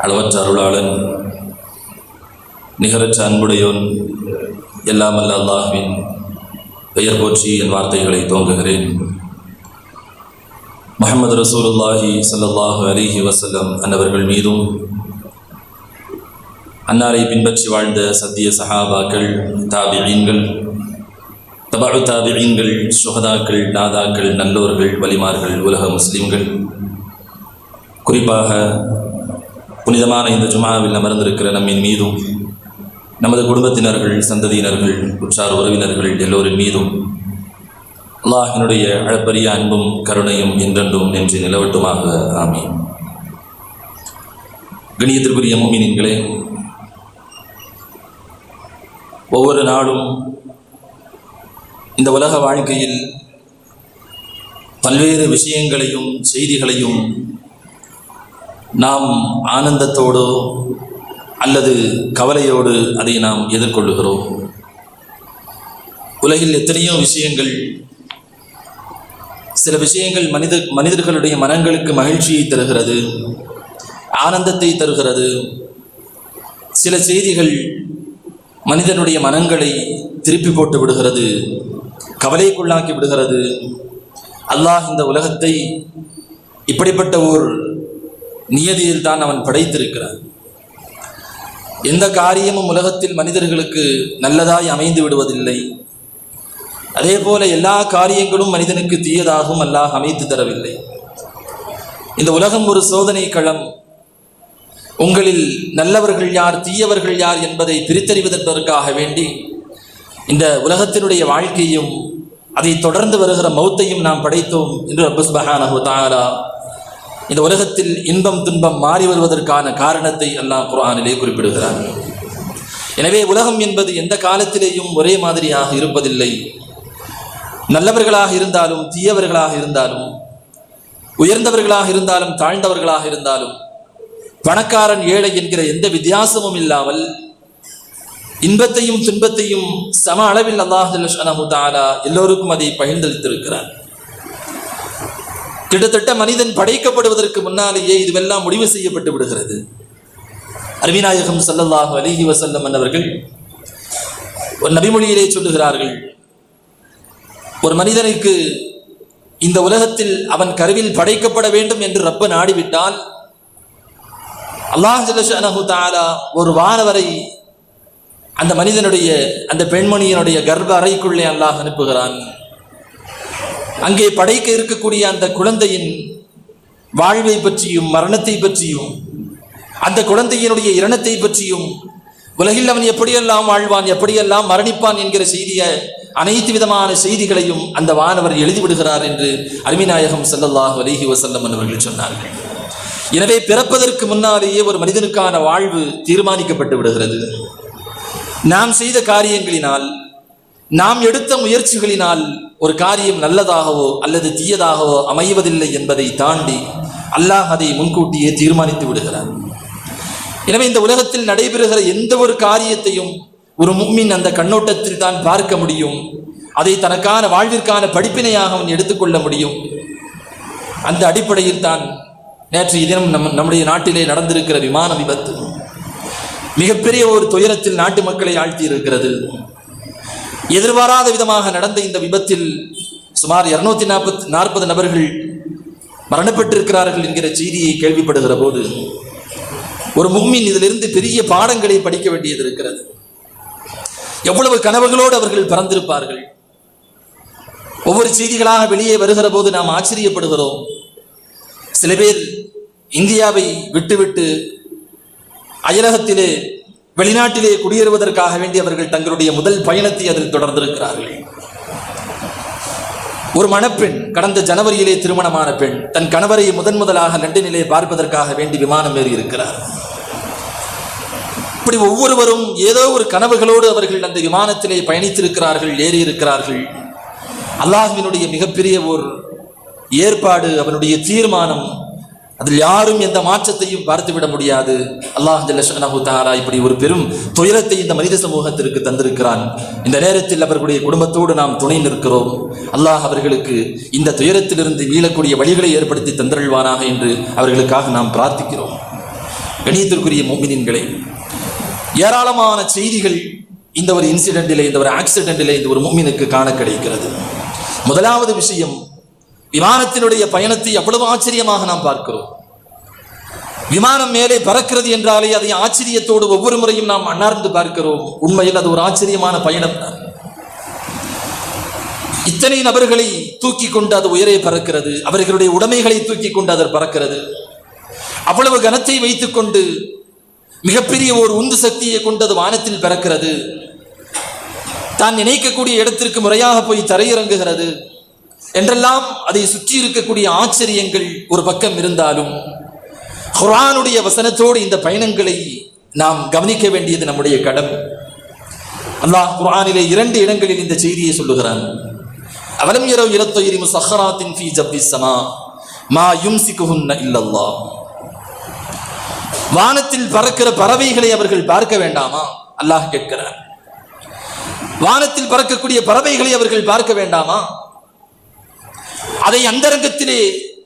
அளவற்ற அருளாளன் நிகரற்ற அன்புடையோன் எல்லாம் அல்ல பெயர் போற்றி என் வார்த்தைகளை துவங்குகிறேன். முகமது ரசூலுல்லாஹி ஸல்லல்லாஹு அலிஹி வஸல்லம் அன்னவர்கள் மீதும் அன்னாரை பின்பற்றி வாழ்ந்த சத்திய சஹாபாக்கள் தாபியீன்கள் தபாழு தாபியீன்கள் சுகதாக்கள் நாதாக்கள் நல்லோர்கள் வலிமார்கள் உலக முஸ்லீம்கள் குறிப்பாக புனிதமான இந்த ஜுமாவில் அமர்ந்திருக்கிற நம்மின் மீதும் நமது குடும்பத்தினர்கள் சந்ததியினர்கள் உற்றார் உறவினர்கள் எல்லோரின் மீதும் அல்லாஹினுடைய அழப்பரிய அன்பும் கருணையும் என்றென்றும் நின்று நிலவட்டுமாக. ஆமீன். கணியத்திற்குரிய மோமினின்களே ஒவ்வொரு நாளும் இந்த உலக வாழ்க்கையில் பல்வேறு விஷயங்களையும் செய்திகளையும் நாம் ஆனந்தத்தோடோ அல்லது கவலையோடு அதை நாம் எதிர்கொள்ளுகிறோம். உலகில் எத்தனையோ விஷயங்கள் சில விஷயங்கள் மனித மனிதர்களுடைய மனங்களுக்கு மகிழ்ச்சியை தருகிறது ஆனந்தத்தை தருகிறது. சில செய்திகள் மனிதனுடைய மனங்களை திருப்பி போட்டு விடுகிறது கவலைக்குள்ளாக்கி விடுகிறது. அல்லாஹ் இந்த உலகத்தை இப்படிப்பட்ட ஒரு நியதியில் தான் அவன் படைத்திருக்கிறான். எந்த காரியமும் உலகத்தில் மனிதர்களுக்கு நல்லதாய் அமைந்து விடுவதில்லை. அதே போல எல்லா காரியங்களும் மனிதனுக்கு தீயதாகவும் அல்லாஹ் அமைத்து தரவில்லை. இந்த உலகம் ஒரு சோதனை களம். உங்களில் நல்லவர்கள் யார் தீயவர்கள் யார் என்பதை பிரித்தறிவதற்காக வேண்டி இந்த உலகத்தினுடைய வாழ்க்கையும் அதை தொடர்ந்து வருகிற மௌத்தையும் நாம் படைத்தோம் என்று அப்புஸ்பஹானஹு தாலா இந்த உலகத்தில் இன்பம் துன்பம் மாறி வருவதற்கான காரணத்தை அல்லாஹ் குரானிலே குறிப்பிடுகிறார் எனவே உலகம் என்பது எந்த காலத்திலேயும் ஒரே மாதிரியாக இருப்பதில்லை. நல்லவர்களாக இருந்தாலும் தீயவர்களாக இருந்தாலும் உயர்ந்தவர்களாக இருந்தாலும் தாழ்ந்தவர்களாக இருந்தாலும் பணக்காரன் ஏழை என்கிற எந்த வித்தியாசமும் இல்லாமல் இன்பத்தையும் துன்பத்தையும் சம அளவில் அல்லாஹ் எல்லோருக்கும் அதை பகிர்ந்தளித்திருக்கிறார் கிட்டத்தட்ட மனிதன் படைக்கப்படுவதற்கு முன்னாலேயே இதுவெல்லாம் முடிவு செய்யப்பட்டு விடுகிறது. அருவிநாயகம் சல்லல்லாஹு அலிஹி வசல்லம் என்பவர்கள் ஒரு நபிமொழியிலே சொல்லுகிறார்கள் ஒரு மனிதனுக்கு இந்த உலகத்தில் அவன் கருவில் படைக்கப்பட வேண்டும் என்று ரப்ப நாடிவிட்டால் அல்லாஹ் ஜல்லஷனஹு தாலா ஒரு வானவரை அந்த மனிதனுடைய அந்த பெண்மணியினுடைய கர்ப்ப அறைக்குள்ளே அல்லாஹ் அனுப்புகிறான். அங்கே படைக்க இருக்கக்கூடிய அந்த குழந்தையின் வாழ்வை பற்றியும் மரணத்தை பற்றியும் அந்த குழந்தையினுடைய இரணத்தை பற்றியும் உலகில் அவன் எப்படியெல்லாம் வாழ்வான் எப்படியெல்லாம் மரணிப்பான் என்கிற செய்திய அனைத்து விதமான செய்திகளையும் அந்த வானவர் எழுதிவிடுகிறார் என்று அருமிநாயகம் சல்லல்லாஹ் அலிஹி வசல்லம் அவர்கள் சொன்னார்கள். எனவே பிறப்பதற்கு முன்னாலேயே ஒரு மனிதனுக்கான வாழ்வு தீர்மானிக்கப்பட்டு விடுகிறது. நாம் செய்த காரியங்களினால் நாம் எடுத்த முயற்சிகளினால் ஒரு காரியம் நல்லதாகவோ அல்லது தீயதாகவோ அமைவதில்லை என்பதை தாண்டி அல்லாஹ் அதை முன்கூட்டியே தீர்மானித்து விடுகிறார். எனவே இந்த உலகத்தில் நடைபெறுகிற எந்த ஒரு காரியத்தையும் ஒரு மும்மின் அந்த கண்ணோட்டத்தில் தான் பார்க்க முடியும். அதை தனக்கான வாழ்விற்கான படிப்பினையாக அவன் எடுத்துக்கொள்ள முடியும். அந்த அடிப்படையில் தான் நேற்றைய தினம் நம் நம்முடைய நாட்டிலே நடந்திருக்கிற விமான விபத்து மிகப்பெரிய ஒரு துயரத்தில் நாட்டு மக்களை ஆழ்த்தி இருக்கிறது. எதிர்பாராத விதமாக நடந்த இந்த விபத்தில் சுமார் இருநூத்தி நாற்பத்தி நாற்பது நபர்கள் மரணப்பட்டிருக்கிறார்கள் என்கிற செய்தியை கேள்விப்படுகிற போது ஒரு முக்மின் இதிலிருந்து பெரிய பாடங்களை படிக்க வேண்டியது இருக்கிறது. எவ்வளவு கனவுகளோடு அவர்கள் பறந்திருப்பார்கள். ஒவ்வொரு செய்திகளாக வெளியே வருகிற போது நாம் ஆச்சரியப்படுகிறோம். சில பேர் இந்தியாவை விட்டுவிட்டு அயலகத்திலே வெளிநாட்டிலே குடியேறுவதற்காக வேண்டி அவர்கள் தங்களுடைய முதல் பயணத்தை அதில் தொடர்ந்திருக்கிறார்கள். ஒரு மணப்பெண் கடந்த ஜனவரியிலே திருமணமான பெண் தன் கணவரை முதன் முதலாக லண்டனிலே பார்ப்பதற்காக வேண்டி விமானம் ஏறி இருக்கிறார். இப்படி ஒவ்வொருவரும் ஏதோ ஒரு கனவுகளோடு அவர்கள் அந்த விமானத்திலே பயணித்திருக்கிறார்கள் ஏறி இருக்கிறார்கள். அல்லாஹ்வினுடைய மிகப்பெரிய ஒரு ஏற்பாடு அவனுடைய தீர்மானம் அதில் யாரும் எந்த மாற்றத்தையும் பார்த்துவிட முடியாது. அல்லாஹ் ஜல்லஷனஹு தாரா இப்படி ஒரு பெரும் துயரத்தை இந்த மனித சமூகத்திற்கு தந்திருக்கிறான். இந்த நேரத்தில் அவர்களுடைய குடும்பத்தோடு நாம் துணை நிற்கிறோம். அல்லாஹ் அவர்களுக்கு இந்த துயரத்திலிருந்து மீளக்கூடிய வழிகளை ஏற்படுத்தி தந்தருள்வானாக என்று அவர்களுக்காக நாம் பிரார்த்திக்கிறோம். கணியத்திற்குரிய மோமினின்களே ஏராளமான செய்திகள் இந்த ஒரு இன்சிடென்ட்டிலே இந்த ஒரு ஆக்சிடென்ட்டிலே இந்த ஒரு மோமினுக்கு காண கிடைக்கிறது. முதலாவது விஷயம் விமானத்தினுடைய பயணத்தை அவ்வளவு ஆச்சரியமாக நாம் பார்க்கிறோம். விமானம் மேலே பறக்கிறது என்றாலே அதை ஆச்சரியத்தோடு ஒவ்வொரு முறையும் நாம் அண்ணார்ந்து பார்க்கிறோம். உண்மையில் அது ஒரு ஆச்சரியமான பயணம் தான். இத்தனை நபர்களை தூக்கி கொண்டு அது உயரே பறக்கிறது. அவர்களுடைய உடைமைகளை தூக்கி கொண்டு அது பறக்கிறது. அவ்வளவு கனத்தை வைத்துக்கொண்டு மிகப்பெரிய ஒரு உந்து சக்தியை கொண்டு அது வானத்தில் பறக்கிறது. தான் நினைக்கக்கூடிய இடத்திற்கு முறையாக போய் தரையிறங்குகிறது. என்றெல்லாம் அதை சுற்றி இருக்கக்கூடிய ஆச்சரியங்கள் ஒரு பக்கம் இருந்தாலும் குரானுடைய வசனத்தோடு இந்த பயணங்களை நாம் கவனிக்க வேண்டியது நம்முடைய கடமை. அல்லாஹ் குரானிலே இரண்டு இடங்களில் இந்த செய்தியை சொல்லுகிறான். அவலம் இரவு இலத்தொயிரி முசஹராத்தின் ஃபி ஜப்பி சமா மா யும்சிகுஹுன்ன இல்லல்லா. வானத்தில் பறக்கிற பறவைகளை அவர்கள் பார்க்க வேண்டாமா? அல்லாஹ் கேட்கிறார் வானத்தில் பறக்கக்கூடிய பறவைகளை அவர்கள் பார்க்க வேண்டாமா? அதை அந்தரங்கத்திலே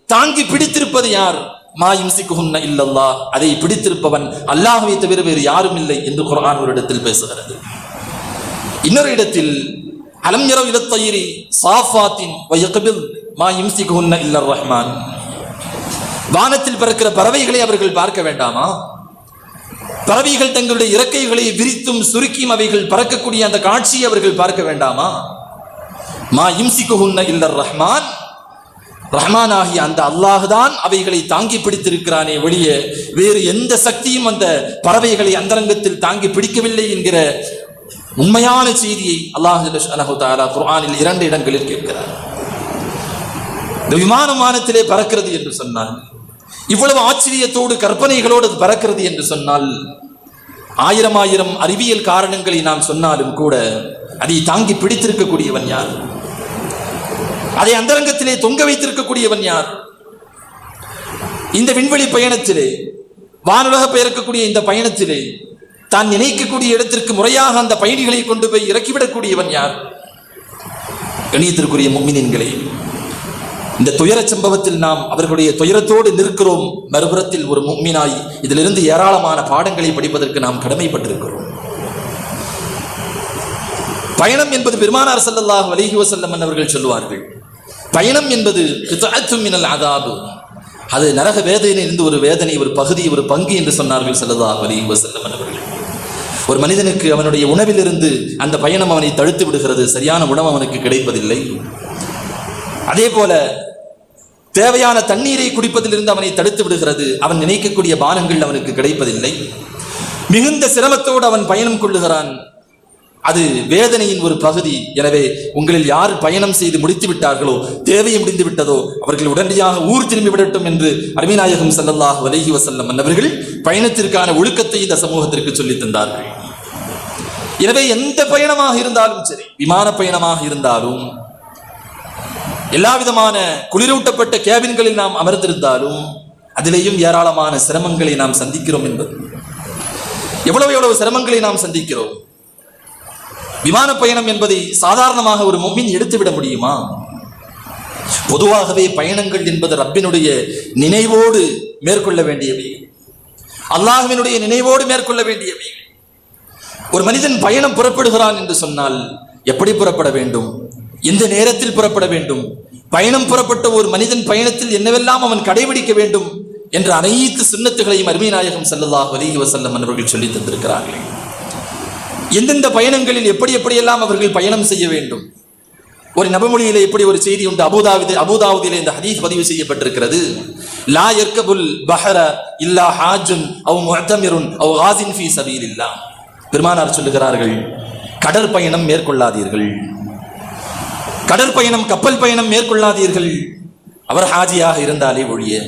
தாங்கி பிடித்திருப்பது யார்? மா யும்சிக்குஹுன்ன அதை பிடித்திருப்பவன் அல்லாஹுவை தவிர வேறு யாரும் இல்லை என்று குரான் ஒரு இடத்தில் பேசுகிறது. இன்னொரு இடத்தில் அலம் இரவு இலத்தயிரி சாஃபாத்தின் வயக்கபில் மா இம்சிகுன்ன இல்லர் ரஹ்மான் வானத்தில் பறக்கிற பறவைகளை அவர்கள் பார்க்க வேண்டாமா? பறவைகள் தங்களுடைய இறக்கைகளை விரித்தும் சுருக்கியும் அவைகள் பறக்கக்கூடிய அந்த காட்சியை அவர்கள் பார்க்க வேண்டாமா? மா இம்சிகுன்ன இல்லர் ரஹ்மான் ரஹ்மான் ஆகிய அந்த அல்லாஹ் தான் அவைகளை தாங்கி பிடித்திருக்கிறானே வெளியே வேறு எந்த சக்தியும் அந்த பறவைகளை அந்தரங்கத்தில் தாங்கி பிடிக்கவில்லை என்கிற உண்மையான செய்தியை அல்லாஹ் தாலா குர்ஆனில் இரண்டு இடங்களில் கேட்கிறார். இந்த விமானம் வானத்திலே பறக்கிறது என்று சொன்னால் இவ்வளவு ஆச்சரியத்தோடு கற்பனைகளோடு அது பறக்கிறது என்று சொன்னால் ஆயிரம் ஆயிரம் அறிவியல் காரணங்களை நாம் சொன்னாலும் கூட அதை தாங்கி பிடித்திருக்கக்கூடியவன் யார்? அதை அந்தரங்கத்திலே தொங்க வைத்திருக்கக்கூடியவன் யார்? இந்த விண்வெளி பயணத்திலே வானுலக பெயர்க்கக்கூடிய இந்த பயணத்திலே தான் நினைக்கக்கூடிய இடத்திற்கு முறையாக அந்த பயணிகளை கொண்டு போய் இறக்கிவிடக்கூடியவன் யார்? கணியத்திற்குரிய மும்மினின்களே இந்த துயர சம்பவத்தில் நாம் அவர்களுடைய துயரத்தோடு நிற்கிறோம். மறுபுறத்தில் ஒரு மும்மினாய் இதிலிருந்து ஏராளமான பாடங்களை படிப்பதற்கு நாம் கடமைப்பட்டிருக்கிறோம். பயணம் என்பது பெருமானார் ஸல்லல்லாஹு அலைஹி வஸல்லம் அவர்கள் சொல்லுவார்கள். பயணம் என்பது மினல் அதாபு. அது நரக வேதனையிலிருந்து ஒரு வேதனை ஒரு பகுதி ஒரு பங்கு என்று சொன்னார்கள் செல்லதா அலைஹி வஸல்லம் அவர்கள். ஒரு மனிதனுக்கு அவனுடைய உணவிலிருந்து அந்த பயணம் அவனை தடுத்து விடுகிறது சரியான உணவு அவனுக்கு கிடைப்பதில்லை. அதே போல தேவையான தண்ணீரை குடிப்பதிலிருந்து அவனை தடுத்து விடுகிறது அவன் நினைக்கக்கூடிய பானங்கள் அவனுக்கு கிடைப்பதில்லை. மிகுந்த சிரமத்தோடு அவன் பயணம் கொள்ளுகிறான். அது வேதனையின் ஒரு பகுதி. எனவே உங்களில் யார் பயணம் செய்து முடித்து விட்டார்களோ தேவை முடிந்து விட்டதோ அவர்கள் உடனடியாக ஊர் திரும்பி விடட்டும் என்று அருமைநாயகம் ஸல்லல்லாஹு அலைஹி வசல்லம் மன்னவர்கள் பயணத்திற்கான ஒழுக்கத்தை இந்த சமூகத்திற்கு சொல்லித் தந்தார்கள். எனவே எந்த பயணமாக இருந்தாலும் சரி விமான பயணமாக இருந்தாலும் எல்லா விதமான குளிரூட்டப்பட்ட கேபின்களில் நாம் அமர்ந்திருந்தாலும் அதிலேயும் ஏராளமான சிரமங்களை நாம் சந்திக்கிறோம் என்பது. எவ்வளவு எவ்வளவு சிரமங்களை நாம் சந்திக்கிறோம்? விமான பயணம் என்பதை சாதாரணமாக ஒரு மும்மின் எடுத்துவிட முடியுமா? பொதுவாகவே பயணங்கள் என்பது ரப்பினுடைய நினைவோடு மேற்கொள்ள வேண்டியவை அல்லாஹ்வினுடைய நினைவோடு மேற்கொள்ள வேண்டியவை ஒரு மனிதன் பயணம் புறப்படுகிறான் என்று சொன்னால் எப்படி புறப்பட வேண்டும்? எந்த நேரத்தில் புறப்பட வேண்டும்? பயணம் புறப்பட்ட ஒரு மனிதன் பயணத்தில் என்னவெல்லாம் அவன் கடைபிடிக்க வேண்டும்? என்ற அனைத்து சுண்ணத்துகளையும் அருமை நாயகம் செல்லதாக அலைஹி வஸல்லம் அவர்கள் சொல்லி தந்திருக்கிறார்கள். எந்தெந்த பயணங்களில் எப்படி எப்படியெல்லாம் அவர்கள் பயணம் செய்ய வேண்டும்? ஒரு நபமொழியில எப்படி ஒரு செய்தி உண்டு. அபுதாவுது அபுதாவுதிலே இந்த ஹதீஸ் பதிவு செய்யப்பட்டிருக்கிறது. லா எர்கபுல் பஹர இல்லா ஹாஜுன் அவ் முஅத்தமிருன் அவ் காசின் ஃபீ சபீலில்லா. பெருமானார் சொல்லுகிறார்கள் கடற்பயணம் மேற்கொள்ளாதீர்கள். கடற்பயணம் கப்பல் பயணம் மேற்கொள்ளாதீர்கள். அவர் ஹாஜியாக இருந்தாலே ஒழிய.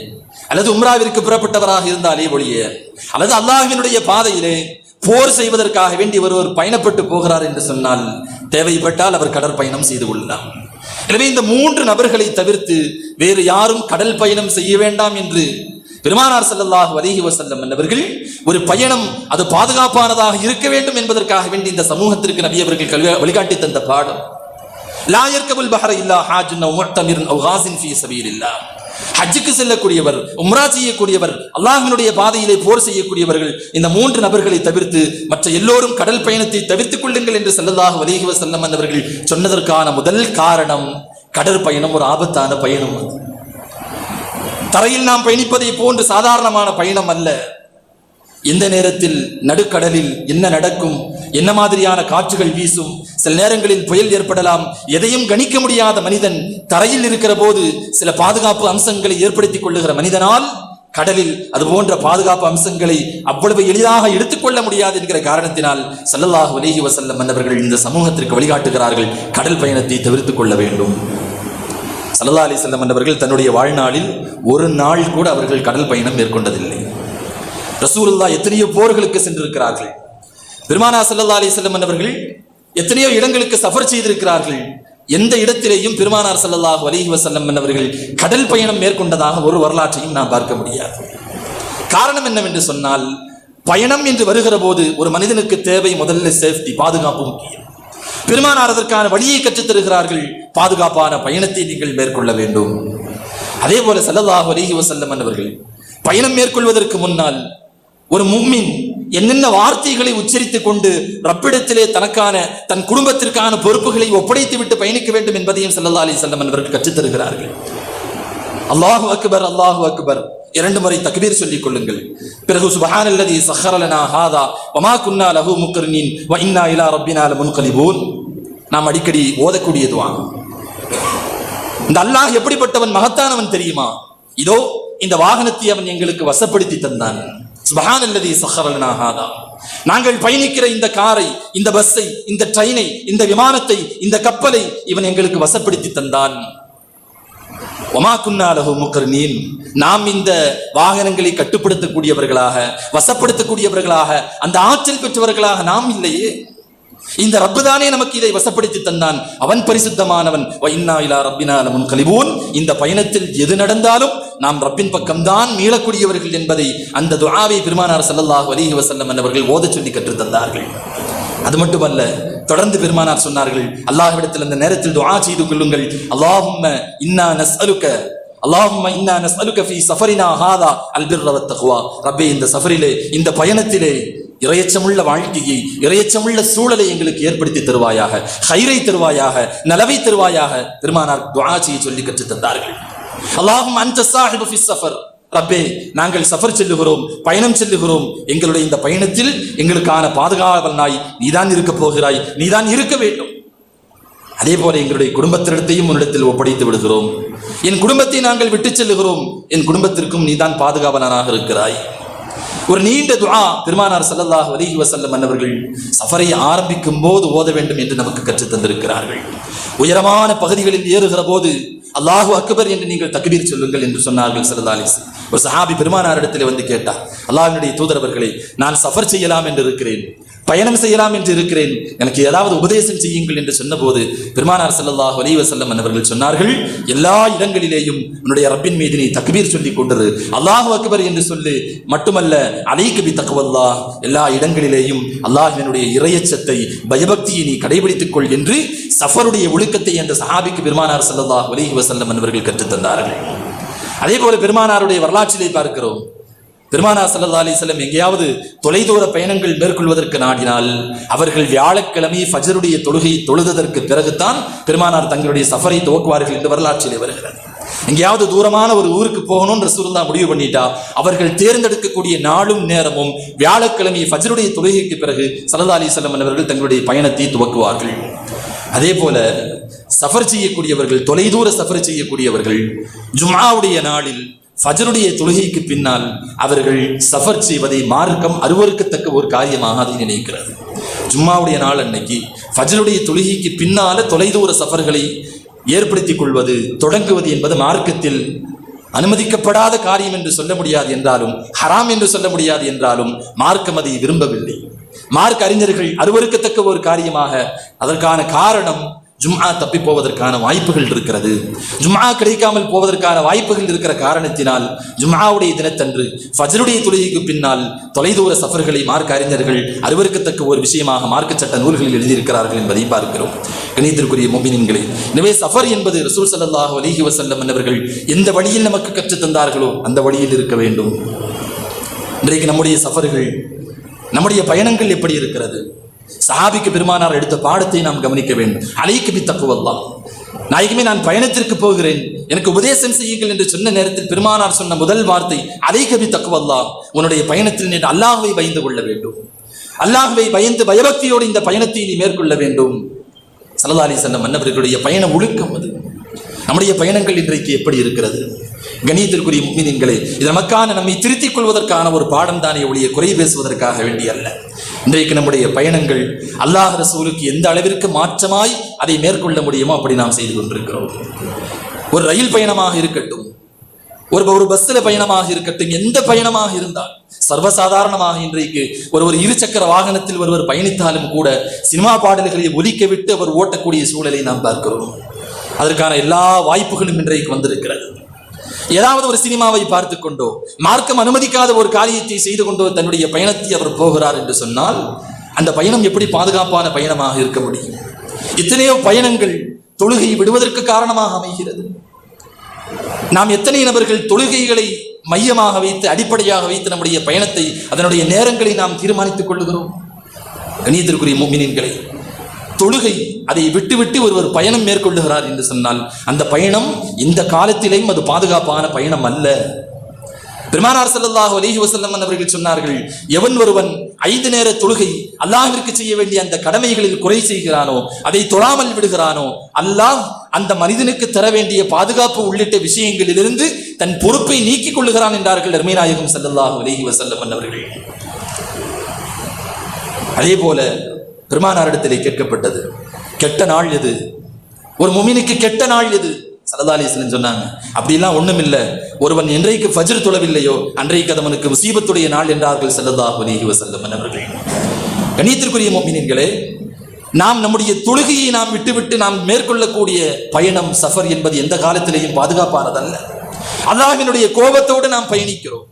அல்லது உம்ராவிற்கு புறப்பட்டவராக இருந்தாலே ஒழிய. அல்லது அல்லாஹினுடைய பாதையிலே போர் செய்வதற்காக வேண்டி ஒருவர் பயணப்பட்டு போகிறார் என்று சொன்னால் தேவைப்பட்டால் அவர் கடற்பயணம் செய்து கொள்ளலாம். எனவே இந்த மூன்று நபர்களை தவிர்த்து வேறு யாரும் கடல் பயணம் செய்ய வேண்டாம் என்று பெருமானார் ஸல்லல்லாஹு அலைஹி வசல்லம் என்பவர்கள் ஒரு பயணம் அது பாதுகாப்பானதாக இருக்க வேண்டும் என்பதற்காக வேண்டி இந்த சமூகத்திற்கு நபி அவர்கள் கல்வி வழிகாட்டி தந்த பாடம். லாயர் கபுல் பஹர இல்லா ஹாஜுன் அவ் முஅ்தமிருன் அவ் காசின் ஹஜ்ஜுக்கு செல்லக்கூடியவர் உம்ரா செய்யக்கூடியவர் அல்லாஹினுடைய பாதையிலே போர் செய்யக்கூடியவர்கள் இந்த மூன்று நபர்களை தவிர்த்து மற்ற எல்லோரும் கடல் பயணத்தை தவிர்த்துக் கொள்ளுங்கள் என்று செல்லதாக அலைஹி செல்லம் அவர்கள் சொன்னதற்கான முதல் காரணம் கடற்பயணம் ஒரு ஆபத்தான பயணம். அது தரையில் நாம் பயணிப்பதை போன்று சாதாரணமான பயணம் அல்ல. எந்த நேரத்தில் நடுக்கடலில் என்ன நடக்கும் என்ன மாதிரியான காற்றுகள் வீசும் சில நேரங்களில் புயல் ஏற்படலாம் எதையும் கணிக்க முடியாத மனிதன் தரையில் இருக்கிற போது சில பாதுகாப்பு அம்சங்களை ஏற்படுத்திக் கொள்ளுகிற மனிதனால் கடலில் அது போன்ற பாதுகாப்பு அம்சங்களை அவ்வளவு எளிதாக எடுத்துக்கொள்ள முடியாது என்கிற காரணத்தினால் சல்லல்லாஹ் அலைஹி வசல்லம் மன்னவர்கள் இந்த சமூகத்திற்கு வழிகாட்டுகிறார்கள். கடல் பயணத்தை தவிர்த்து கொள்ள வேண்டும். சல்லா அலி செல்லம் மன்னவர்கள் தன்னுடைய வாழ்நாளில் ஒரு நாள் கூட அவர்கள் கடல் பயணம் மேற்கொண்டதில்லை. ரசூலுல்லா எத்தனையோ போர்களுக்கு சென்றிருக்கிறார்கள். பெருமானா சல்லா அலி செல்லம் அவர்கள் எத்தனையோ இடங்களுக்கு சஃபர் செய்திருக்கிறார்கள். எந்த இடத்திலேயும் பெருமானார் ஸல்லல்லாஹு அலைஹி வசல்லம் அவர்கள் கடல் பயணம் மேற்கொண்டதாக ஒரு வரலாற்றையும் நாம் பார்க்க முடியாது. காரணம் என்னவென்று சொன்னால் பயணம் என்று வருகிற போது ஒரு மனிதனுக்கு தேவை முதல்ல சேஃப்டி பாதுகாப்பு முக்கியம். பெருமானார் அதற்கான வழியை கற்றுத் தருகிறார்கள். பாதுகாப்பான பயணத்தை நீங்கள் மேற்கொள்ள வேண்டும். அதே போல ஸல்லல்லாஹு அலைஹி வசல்லம் அவர்கள் பயணம் மேற்கொள்வதற்கு முன்னால் ஒரு மும்மின் என்னென்ன வார்த்தைகளை உச்சரித்துக் கொண்டு ரப்பிடத்திலே தனக்கான தன் குடும்பத்திற்கான பொறுப்புகளை ஒப்படைத்து விட்டு பயணிக்க வேண்டும் என்பதையும் ஸல்லல்லாஹு அலி செல்லம் அவர்கள் கற்றுத்தருகிறார்கள் அல்லாஹு அக்பர் அல்லாஹு அக்பர். இரண்டு முறை தக்பீர் சொல்லிக் கொள்ளுங்கள். பிறகு சுபஹானல்லதி சஹரலனா ஹாதா வமா குன்னா லஹு முக்கர்னின் வ இன்னா இலா ரப்பினால முன்கலிபூன் நாம் அடிக்கடி ஓதக்கூடியதுவான் இந்த அல்லாஹ் எப்படிப்பட்டவன் மகத்தானவன் தெரியுமா? இதோ இந்த வாகனத்தை அவன் எங்களுக்கு வசப்படுத்தி தந்தான். சுபஹானல்லதி சஹரலனா நாங்கள் பயணிக்கிற இந்த காரை இந்த பஸ்ஸை இந்த ட்ரெயினை இந்த விமானத்தை இந்த கப்பலை இவன் எங்களுக்கு வசப்படுத்தி தந்தான். ஒமா குன்னாலகு முக்கர்னீன் நாம் இந்த வாகனங்களை கட்டுப்படுத்தக்கூடியவர்களாக வசப்படுத்தக்கூடியவர்களாக அந்த ஆற்றல் பெற்றவர்களாக நாம் இல்லையே. இந்த ரப்பு தானே நமக்கு இதை வசப்படுத்தி தந்தான். அவன் பரிசுத்தமானவன். வைன்னா இலா ரப்பினா கலிபூன் இந்த பயணத்தில் எது நடந்தாலும் நாம் ரப்பின் பக்கம்தான் மீளக்கூடியவர்கள் என்பதை அந்த துஆவை பெருமானார் ஸல்லல்லாஹு அலைஹி வசல்லம் அவர்கள் ஓதச் சொல்லி கற்றுத்தந்தார்கள் அது மட்டுமல்ல தொடர்ந்து பெருமானார் சொன்னார்கள் அல்லாஹ்விடத்தில் அந்த நேரத்தில் துஆ செய்து கொள்ளுங்கள். அல்லாஹும்ம இன்னா நஸ்அலுக்க அல்லாஹும்ம இன்னா நஸ்அலுக ஃபீ சஃபரினா ஹாதா அல் பிர்ர வத் தக்வா ரப்பே இந்த சஃபரிலே இந்த பயணத்திலே இரையச்சமுள்ள வாழ்க்கையை இரையச்சமுள்ள சூழலை எங்களுக்கு ஏற்படுத்தி தருவாயாக ஹைரை தருவாயாக நலவை தருவாயாக பெருமானார் துஆ சொல்லி கற்றுத் தந்தார்கள். அல்லாஹும் அந்த சாஹிபு ஃபி சஃபர். ரப்பே நாங்கள் சஃபர் செல்லுகிறோம் பயணம் செல்லுகிறோம். எங்களுடைய இந்த பயணத்தில் எங்களுக்கான பாதுகாவலனாய் நீதான் இருக்க போகிறாய் நீதான் இருக்க வேண்டும். அதே போல எங்களுடைய குடும்பத்தினிடத்தையும் உன்னிடத்தில் ஒப்படைத்து விடுகிறோம். என் குடும்பத்தை நாங்கள் விட்டு செல்லுகிறோம். என் குடும்பத்திற்கும் நீதான் பாதுகாவலனாக இருக்கிறாய். ஒரு நீண்ட துஆ பெருமானார் சல்லல்லாஹ் அலிஹி வசல்லம் அன்னவர்கள் சஃபரை ஆரம்பிக்கும் போது ஓத வேண்டும் என்று நமக்கு கற்றுத் தந்திருக்கிறார்கள். உயரமான பகுதிகளில் ஏறுகிற போது அல்லாஹு அக்பர் என்று நீங்கள் தக்பீர் சொல்லுங்கள் என்று சொன்னார்கள் சரதாலிஸ் ஒரு சஹாபி பெருமானாரிடத்தில் வந்து கேட்டார் அல்லாஹினுடைய தூதரவர்களை நான் சஃபர் செய்யலாம் என்று இருக்கிறேன். பயணம் செய்யலாம் என்று இருக்கிறேன். எனக்கு ஏதாவது உபதேசம் செய்யுங்கள் என்று சொன்னபோது பெருமானார் ஸல்லல்லாஹு ஒலிவ வஸல்லம் அவர்கள் சொன்னார்கள் எல்லா இடங்களிலேயும் உன்னுடைய ரப்பின் மீது நீ தக்பீர் சொல்லிக் கொண்டது அல்லாஹு அக்பர் என்று சொல்லு மட்டுமல்ல அலைக்கு பி தக்குவல்லா எல்லா இடங்களிலேயும் அல்லாஹ்வினுடைய இறையச்சத்தை பயபக்தியை நீ கடைபிடித்துக் கொள் என்று சஃபருடைய ஒழுக்கத்தை அந்த சஹாபிக்கு பெருமானார் ஸல்லல்லாஹு அலைஹி வசல்லம் அவர்கள் கற்றுத் தந்தார்கள். அதே போல பெருமானாருடைய வரலாற்றிலே பார்க்கிறோம். பெருமானா சல்லா அலைஹி எங்கேயாவது தொலைதூர பயணங்கள் மேற்கொள்வதற்கு நாடினால் அவர்கள் வியாழக்கிழமை ஃபஜருடைய தொழுகை தொழுததற்கு பிறகுதான் பெருமானார் தங்களுடைய சஃபரை துவக்குவார்கள் என்று வரலாற்றிலே வருகிறது. எங்கேயாவது தூரமான ஒரு ஊருக்கு போகணும்னு ரசூலுல்லா முடிவு பண்ணிட்டா அவர்கள் தேர்ந்தெடுக்கக்கூடிய நாளும் நேரமும் வியாழக்கிழமை ஃபஜருடைய தொழுகைக்கு பிறகு சல்லா அலைஹி அவர்கள் தங்களுடைய பயணத்தை துவக்குவார்கள். அதே போல சஃபர் செய்யக்கூடியவர்கள் தொலைதூர சஃபர் செய்யக்கூடியவர்கள் ஜுமாவுடைய நாளில் ஃபஜருடைய தொழுகைக்கு பின்னால் அவர்கள் சஃபர் செய்வதை மார்க்கம் அருவருக்கத்தக்க ஒரு காரியமாக அதை நினைக்கிறது. ஜும்மாவுடைய நாள் அன்னைக்கு ஃபஜருடைய தொழுகைக்கு பின்னால தொலைதூர சஃபர்களை ஏற்படுத்திக் கொள்வது தொடங்குவது என்பது மார்க்கத்தில் அனுமதிக்கப்படாத காரியம் என்று சொல்ல முடியாது என்றாலும் ஹராம் என்று சொல்ல முடியாது என்றாலும் மார்க்கம் அதை விரும்பவில்லை. மார்க் அறிஞர்கள் அருவருக்கத்தக்க ஒரு காரியமாக அதற்கான காரணம் ஜும்ஆ தப்பி போவதற்கான வாய்ப்புகள் இருக்கிறது. ஜும்ஆ கிடைக்காமல் போவதற்கான வாய்ப்புகள் இருக்கிற காரணத்தினால் ஜும்ஆவுடைய தினத்தன்று ஃபஜ்ருடைய தொழுகைக்கு பின்னால் தொலைதூர சஃபர்களை மார்க்க அறிஞர்கள் அருவருக்கத்தக்க ஒரு விஷயமாக மார்க்க சட்ட நூல்களில் எழுதியிருக்கிறார்கள் என்பதை பார்க்கிறோம். கணிதத்திற்குரிய மொபினின்களே எனவே சஃபர் என்பது ரசூல் சல்லாஹ் அலிஹி வசல்லம் என்பவர்கள் எந்த வழியில் நமக்கு கற்றுத் தந்தார்களோ அந்த வழியில் இருக்க வேண்டும். இன்றைக்கு நம்முடைய சஃபர்கள் நம்முடைய பயணங்கள் எப்படி இருக்கிறது? சஹாபிக்கு பெருமானார் எடுத்த பாடத்தை நாம் கவனிக்க வேண்டும். அலைக்கு பி தக்குவல்லாம் நாயகமே நான் பயணத்திற்கு போகிறேன். எனக்கு உபதேசம் செய்யுங்கள் என்று சொன்ன நேரத்தில் பெருமானார் சொன்ன முதல் வார்த்தை அலைக்கு கவி தக்குவல்லா உன்னுடைய பயணத்தில் நீ அல்லாஹுவை பயந்து கொள்ள வேண்டும். அல்லாஹுவை பயந்து பயபக்தியோடு இந்த பயணத்தை நீ மேற்கொள்ள வேண்டும். சல்லா அலி செல்லம் மன்னவர்களுடைய பயண ஒழுக்கம் அது. நம்முடைய பயணங்கள் இன்றைக்கு எப்படி இருக்கிறது? கணியத்திற்குரிய முக்மினின்களே இது நமக்கான நம்மை திருத்திக் கொள்வதற்கான ஒரு பாடம் தானே ஒழிய குறை பேசுவதற்காக வேண்டிய அல்ல. இன்றைக்கு நம்முடைய பயணங்கள் அல்லாஹ் ரசூலுக்கு எந்த அளவிற்கு மாற்றமாய் அதை மேற்கொள்ள முடியுமோ அப்படி நாம் செய்து கொண்டிருக்கிறோம். ஒரு ரயில் பயணமாக இருக்கட்டும் ஒரு ஒரு பஸ்ஸில் பயணமாக இருக்கட்டும் எந்த பயணமாக இருந்தால் சர்வசாதாரணமாக இன்றைக்கு ஒரு ஒரு இருசக்கர வாகனத்தில் ஒருவர் பயணித்தாலும் கூட சினிமா பாடல்களை ஒலிக்க விட்டு அவர் ஓட்டக்கூடிய சூழலை நாம் பார்க்கிறோம். அதற்கான எல்லா வாய்ப்புகளும் இன்றைக்கு வந்திருக்கிறது. ஏதாவது ஒரு சினிமாவை பார்த்து கொண்டோ மார்க்கம் அனுமதிக்காத ஒரு காரியத்தை செய்து கொண்டோ தன்னுடைய பயணத்தை அவர் போகிறார் என்று சொன்னால் அந்த பயணம் எப்படி பாதுகாப்பான பயணமாக இருக்க முடியும்? எத்தனையோ பயணங்கள் தொழுகை விடுவதற்கு காரணமாக அமைகிறது. நாம் எத்தனை நபர்கள் தொழுகைகளை மையமாக வைத்து அடிப்படையாக வைத்து நம்முடைய பயணத்தை அதனுடைய நேரங்களை நாம் தீர்மானித்துக் கொள்ளுகிறோம்? கணியத்திற்குரிய மீனின்களை தொழுகை அதை விட்டுவிட்டு ஒருவர் பயணம் மேற்கொள்ளுகிறார் என்று சொன்னால் அந்த பயணம் இந்த காலத்திலேயும் அது பாதுகாப்பான பயணம் அல்ல. பெருமானார் செல்லல்லாஹ் அலிஹி வசல்லம் அவர்கள் சொன்னார்கள் எவன் ஒருவன் ஐந்து நேர தொழுகை அல்லாஹிற்கு செய்ய வேண்டிய அந்த கடமைகளில் குறை செய்கிறானோ அதை தொழாமல் விடுகிறானோ அல்லாஹ் அந்த மனிதனுக்கு தர வேண்டிய பாதுகாப்பு உள்ளிட்ட விஷயங்களிலிருந்து தன் பொறுப்பை நீக்கிக் கொள்ளுகிறான் என்றார்கள் அருமைநாயகம் செல்லல்லாஹ் அலிஹி வசல்லம் அவர்கள். அதே போல பெருமானாரிடத்திலே கேட்கப்பட்டது. கெட்ட நாள் எது? ஒரு முமினுக்கு கெட்ட நாள் எது? சரதாலீசன் சொன்னாங்க. அப்படிலாம் ஒன்றும் இல்லை ஒருவன் என்றைக்கு ஃபஜ்ர் தொழவில்லையோ அன்றைக்கு அதவனுக்கு முசீபத்துடைய நாள் என்றார்கள் செல்லதா அலைஹி வசல்லம் அவர்கள் கணியத்திற்குரிய மோமினின்களே நாம் நம்முடைய தொழுகையை நாம் விட்டுவிட்டு நாம் மேற்கொள்ளக்கூடிய பயணம் சஃபர் என்பது எந்த காலத்திலேயும் பாதுகாப்பானதல்ல. அல்லாஹினுடைய கோபத்தோடு நாம் பயணிக்கிறோம்.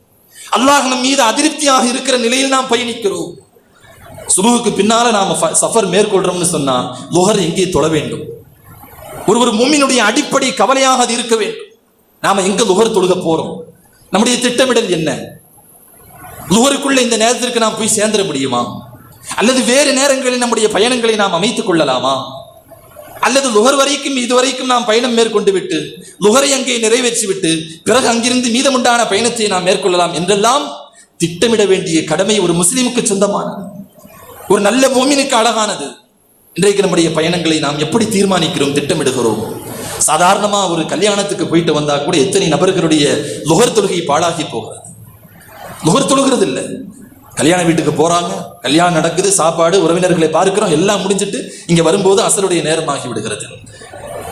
அல்லாஹ் நம் மீது அதிருப்தியாக இருக்கிற நிலையில் நாம் பயணிக்கிறோம். சுபுவுக்கு பின்னால நாம ஃப- சஃபர் மேற்கொள்றோம்னு சொன்னா லுஹர் எங்கே தொழ வேண்டும்? ஒரு ஒரு மூமினுடைய அடிப்படை கவலையாக அது இருக்க வேண்டும். நாம எங்க லுஹர் தொழுக போறோம்? நம்முடைய திட்டமிடல் என்ன? லுஹருக்குள்ள இந்த நேரத்திற்கு நாம் போய் சேர்ந்துட முடியுமா? அல்லது வேறு நேரங்களில் நம்முடைய பயணங்களை நாம் அமைத்துக் கொள்ளலாமா? அல்லது லுகர் வரைக்கும் இதுவரைக்கும் நாம் பயணம் மேற்கொண்டு விட்டு லுகரை அங்கே நிறைவேற்றி விட்டு பிறகு அங்கிருந்து மீதமுண்டான பயணத்தை நாம் மேற்கொள்ளலாம் என்றெல்லாம் திட்டமிட வேண்டிய கடமை ஒரு முஸ்லீமுக்கு சொந்தமானது. ஒரு நல்ல மோமினுக்கு அழகானது. இன்றைக்கு நம்முடைய பயணங்களை நாம் எப்படி தீர்மானிக்கிறோம் திட்டமிடுகிறோம்? சாதாரணமாக ஒரு கல்யாணத்துக்கு போயிட்டு வந்தால் கூட எத்தனை நபர்களுடைய நுகர் தொழுகை பாழாகி போகிறது நுகர் தொழுகிறது இல்லை கல்யாண வீட்டுக்கு போகிறாங்க கல்யாணம் நடக்குது சாப்பாடு உறவினர்களை பார்க்கிறோம் எல்லாம் முடிஞ்சிட்டு இங்கே வரும்போது அசலுடைய நேரமாகி விடுகிறது.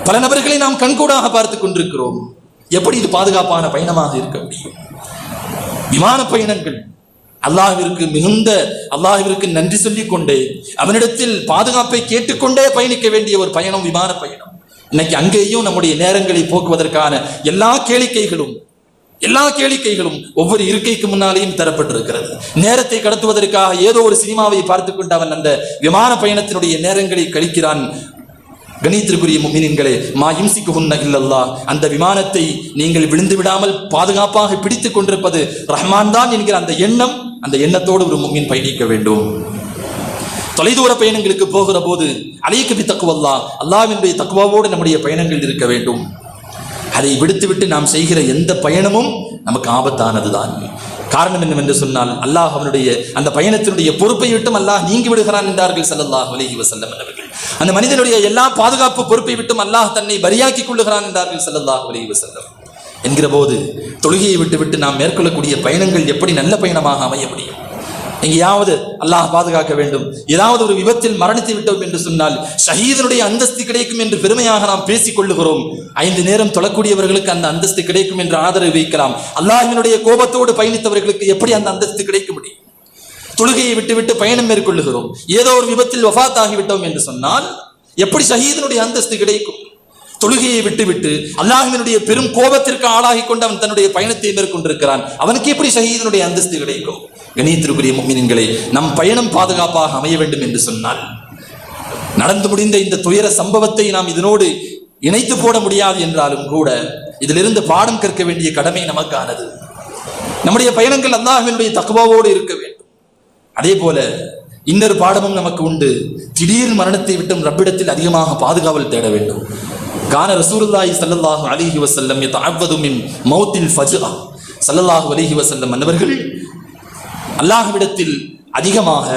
பல நபர்களை நாம் கண்கூடாக பார்த்து கொண்டிருக்கிறோம். எப்படி இது பாதுகாப்பான பயணமாக இருக்க முடியும்? விமான பயணங்கள் அல்லாஹிற்கு மிகுந்த அல்லாஹிற்கு நன்றி சொல்லிக் கொண்டே அவனிடத்தில் பாதுகாப்பை கேட்டுக்கொண்டே பயணிக்க வேண்டிய ஒரு பயணம் விமான பயணம். இன்னைக்கு அங்கேயும் நம்முடைய நேரங்களை போக்குவதற்கான எல்லா கேளிக்கைகளும் எல்லா கேளிக்கைகளும் ஒவ்வொரு இருக்கைக்கு முன்னாலேயும் தரப்பட்டிருக்கிறது. நேரத்தை கடத்துவதற்காக ஏதோ ஒரு சினிமாவை பார்த்து கொண்டு அவன் அந்த விமான பயணத்தினுடைய நேரங்களை கழிக்கிறான். கணித்திற்குரிய முமினின்களே மா இம்சிக்குஹுன்ன இல்லல்லா அந்த விமானத்தை நீங்கள் விழுந்து விடாமல் பாதுகாப்பாக பிடித்துக் கொண்டிருப்பது ரஹ்மான் தான் என்கிற அந்த எண்ணம் அந்த எண்ணத்தோடு ஒரு மும்மின் பயணிக்க வேண்டும். தொலைதூர பயணங்களுக்கு போகிற போது அலைக்கு பி தக்குவல்லா அல்லாவினுடைய தக்குவாவோடு நம்முடைய பயணங்கள் இருக்க வேண்டும். அதை விடுத்துவிட்டு நாம் செய்கிற எந்த பயணமும் நமக்கு ஆபத்தானதுதான். காரணம் என்னவென்று சொன்னால் அல்லாஹ் அவனுடைய அந்த பயணத்தினுடைய பொறுப்பை விட்டும் அல்லாஹ் நீங்கி விடுகிறான் என்றார்கள் சல்லல்லாஹ் அலஹி வசல்லம் அவர்கள். அந்த மனிதனுடைய எல்லா பாதுகாப்பு பொறுப்பை விட்டும் அல்லாஹ் தன்னை பரியாக்கிக் கொள்ளுகிறான் என்றார்கள் சல்லல்லாஹ் அலஹி வசல்லம் என்கிற போது தொழுகையை விட்டுவிட்டு நாம் மேற்கொள்ளக்கூடிய பயணங்கள் எப்படி நல்ல பயணமாக அமைய முடியும்? எங்கேயாவது அல்லாஹ் பாதுகாக்க வேண்டும். ஏதாவது ஒரு விபத்தில் மரணித்து விட்டோம் என்று சொன்னால் ஷஹீதனுடைய அந்தஸ்து கிடைக்கும் என்று பெருமையாக நாம் பேசிக் கொள்ளுகிறோம். ஐந்து நேரம் தொழக்கூடியவர்களுக்கு அந்த அந்தஸ்து கிடைக்கும் என்று ஆதரவு வைக்கலாம். அல்லாஹினுடைய கோபத்தோடு பயணித்தவர்களுக்கு எப்படி அந்த அந்தஸ்து கிடைக்க முடியும்? தொழுகையை விட்டுவிட்டு பயணம் மேற்கொள்ளுகிறோம். ஏதோ ஒரு விபத்தில் வஃபாத் ஆகிவிட்டோம் என்று சொன்னால் எப்படி ஷஹீதனுடைய அந்தஸ்து கிடைக்கும்? தொழுகையை விட்டுவிட்டு அல்லாஹினுடைய பெரும் கோபத்திற்கு ஆளாகி கொண்டு அவன் தன்னுடைய பயணத்தை மேற்கொண்டிருக்கிறான். அவனுக்கு எப்படி ஷஹீதனுடைய அந்தஸ்து கிடைக்கும்? கணித்திற்குரிய மீன்களை நம் பயணம் பாதுகாப்பாக அமைய வேண்டும் என்று சொன்னால் நடந்து முடிந்த இந்த துயர சம்பவத்தை நாம் இதனோடு இணைத்து போட முடியாது என்றாலும் கூட இதிலிருந்து பாடம் கற்க வேண்டிய கடமை நமக்கானது. நம்முடைய பயணங்கள் அல்லாஹினுடைய தக்குவாவோடு இருக்க வேண்டும். அதே போல இன்னொரு பாடமும் நமக்கு உண்டு. திடீர் மரணத்தை விட்டும் ரப்பிடத்தில் அதிகமாக பாதுகாவல் தேட வேண்டும். கான ரசூலுல்லாஹி சல்லல்லாஹு அலிஹி வசல்லம் யதஅவது மின் மௌத்தில் ஃபஜ்ஆ சல்லல்லாஹு அலிஹி வசல்லம் மன்னவர்கள் அல்லாஹ்விடத்தில் அதிகமாக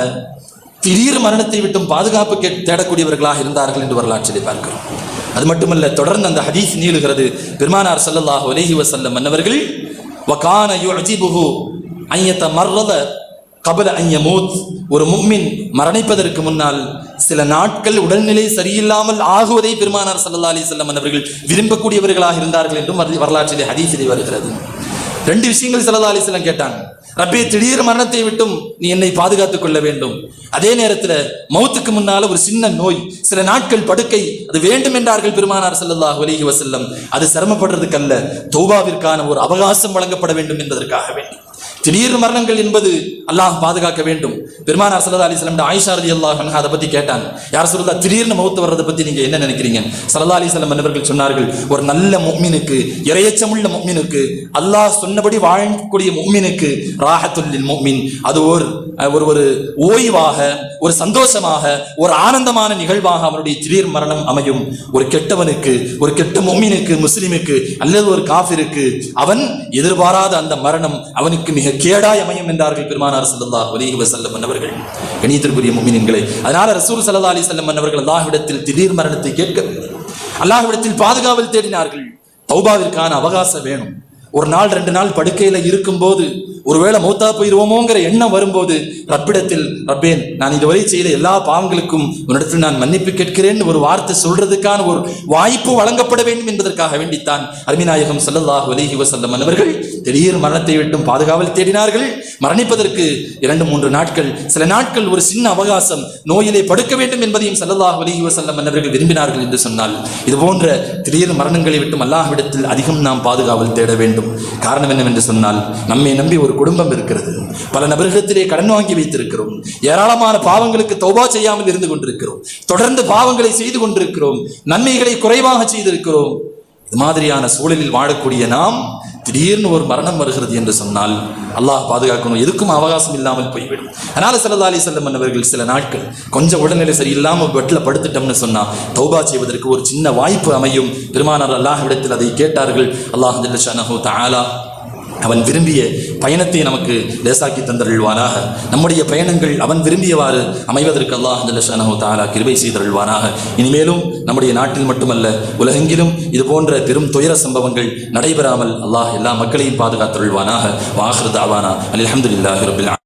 திடீர் மரணத்தை விட்டும் பாதுகாப்பு கே தேடக்கூடியவர்களாக இருந்தார்கள் என்று வரலாற்றிலே பார்க்கிறோம். அது மட்டுமல்ல தொடர்ந்து அந்த ஹதீஸ் நீளுகிறது. பெருமானார் சல்லல்லாஹு அலிஹி வசல்லம் மன்னவர்கள் வகான யுஜிபுஹு ஐயத்த மர்ரத கபல ஐயமூத் ஒரு முக்மின் மரணிப்பதற்கு முன்னால் சில நாட்கள் உடல்நிலை சரியில்லாமல் ஆகுவதை பெருமானார் சல்லா அலி வஸல்லம் அவர்கள் விரும்பக்கூடியவர்களாக இருந்தார்கள் என்றும் வரலாற்றிலே ஹதீசிலே வருகிறது. ரெண்டு விஷயங்கள் சல்லா அலி செல்லம் கேட்டாங்க. ரப்பே திடீர் மரணத்தை விட்டும் நீ என்னை பாதுகாத்துக் கொள்ள வேண்டும். அதே நேரத்தில் மௌத்துக்கு முன்னால ஒரு சின்ன நோய் சில நாட்கள் படுக்கை அது வேண்டும் என்றார்கள் பெருமானார் ஸல்லல்லாஹு அலைஹி வசல்லம் அது சிரமப்படுறதுக்கல்ல தௌபாவிற்கான ஒரு அவகாசம் வழங்கப்பட வேண்டும் என்பதற்காக வேண்டும் திடீர் மரணங்கள் என்பது அல்லாஹ் பாதுகாக்க வேண்டும். பெருமானார் சல்லா சலம் ஆயிஷா அலி அல்லாஹ் அதை பத்தி கேட்டாங்க யார் சொல்லா திடீர்னு மௌத்து வர்றதை பத்தி நீங்க என்ன நினைக்கிறீங்க? சல்லா சலம் என்பவர்கள் சொன்னார்கள் ஒரு நல்ல முக்மினுக்கு இறையச்சமுள்ள முக்மினுக்கு அல்லாஹ் சொன்னபடி வாழக்கூடிய முக்மினுக்கு ராஹத்துல்லில் முக்மின். அது ஒரு ஒரு ஒரு ஓய்வாக ஒரு சந்தோஷமாக ஒரு ஆனந்தமான நிகழ்வாக அவனுடைய திடீர் மரணம் அமையும். ஒரு கெட்டவனுக்கு ஒரு கெட்ட முக்மினுக்கு முஸ்லிமுக்கு அல்லது ஒரு காஃபிருக்கு அவன் எதிர்பாராத அந்த மரணம் அவனுக்கு மிக கேடாய் அமையும் என்றார்கள் பெருமானார் ஸல்லல்லாஹு அலைஹி வசல்லம் மன்னவர்கள். கணியத்திற்குரிய முமினின்களை அதனால ரசூல் சல்லா அலி செல்லம் மன்னவர்கள் அல்லாஹ்விடத்தில் திடீர் மரணத்தை கேட்கவில்லை. அல்லாஹ்விடத்தில் பாதுகாவல் தேடினார்கள். தௌபாவிற்கான அவகாசம் வேணும். ஒரு நாள் ரெண்டு நாள் படுக்கையில் இருக்கும்போது ஒருவேளை மௌத்தா போயிருவோமோங்கிற எண்ணம் வரும்போது ரப்பிடத்தில் ரப்பேன் நான் இதுவரை செய்த எல்லா பாவங்களுக்கும் உன்னிடத்தில் நான் மன்னிப்பு கேட்கிறேன் ஒரு வார்த்தை சொல்றதுக்கான ஒரு வாய்ப்பு வழங்கப்பட வேண்டும் என்பதற்காக வேண்டித்தான். அருமிநாயகம் ஸல்லல்லாஹு அலைஹி வசல்லம் அவர்கள் திடீர் மரணத்தை விட்டும் பாதுகாவல் தேடினார்கள். மரணிப்பதற்கு இரண்டு மூன்று நாட்கள். சில நாட்கள் ஒரு சின்ன அவகாசம். நோயிலே படுக்க வேண்டும் என்பதையும் சல்லல்லாஹ் அலைஹி வசல்லம் அவர்கள் விரும்பினார்கள் என்று சொன்னால் இது போன்ற திடீர் மரணங்களை விட்டும் அல்லாஹ்விடத்தில் அதிகம் நாம் பாதுகாவல் தேட வேண்டும். காரணம் என்னவென்று சொன்னால் நம்மை நம்பி ஒரு குடும்பம் இருக்கிறது. பல நபர்களிடத்திலே கடன் வாங்கி வைத்திருக்கிறோம். ஏராளமான பாவங்களுக்கு தௌபா செய்யாமல் இருந்து கொண்டிருக்கிறோம். தொடர்ந்து பாவங்களை செய்து கொண்டிருக்கிறோம். நன்மைகளை குறைவாக செய்திருக்கிறோம். இது மாதிரியான சூழலில் வாழக்கூடிய நாம் திடீர்னு ஒரு மரணம் வருகிறது என்று சொன்னால் அல்லாஹ் பாதுகாக்கணும். எதுக்கும் அவகாசம் இல்லாமல் போய்விடும். அதனால சல்லா அலி செல்லம் அவர்கள் சில நாட்கள் கொஞ்சம் உடல்நிலை சரியில்லாமல் வெட்டில் படுத்துட்டோம்னு சொன்னால் தௌபா செய்வதற்கு ஒரு சின்ன வாய்ப்பு அமையும். பெருமானார் அல்லாஹ்விடத்தில் அதை கேட்டார்கள். அல்லாஹ் ஜல்லஷானஹு தாலா அவன் விரும்பிய பயணத்தை நமக்கு லேசாக்கி தந்தருள்வானாக. நம்முடைய பயணங்கள் அவன் விரும்பியவாறு அமைவதற்கு அல்லாஹ் ஜல்லஷானஹு தஆலா கிருபை செய்தருள்வானாக. இனிமேலும் நம்முடைய நாட்டில் மட்டுமல்ல உலகெங்கிலும் இது போன்ற பெரும் துயர சம்பவங்கள் நடைபெறாமல் அல்லாஹ் எல்லா மக்களையும் பாதுகாத்தருள்வானாக. வாஹர் தாவானா அல்ஹம்துலில்லாஹி ரபில்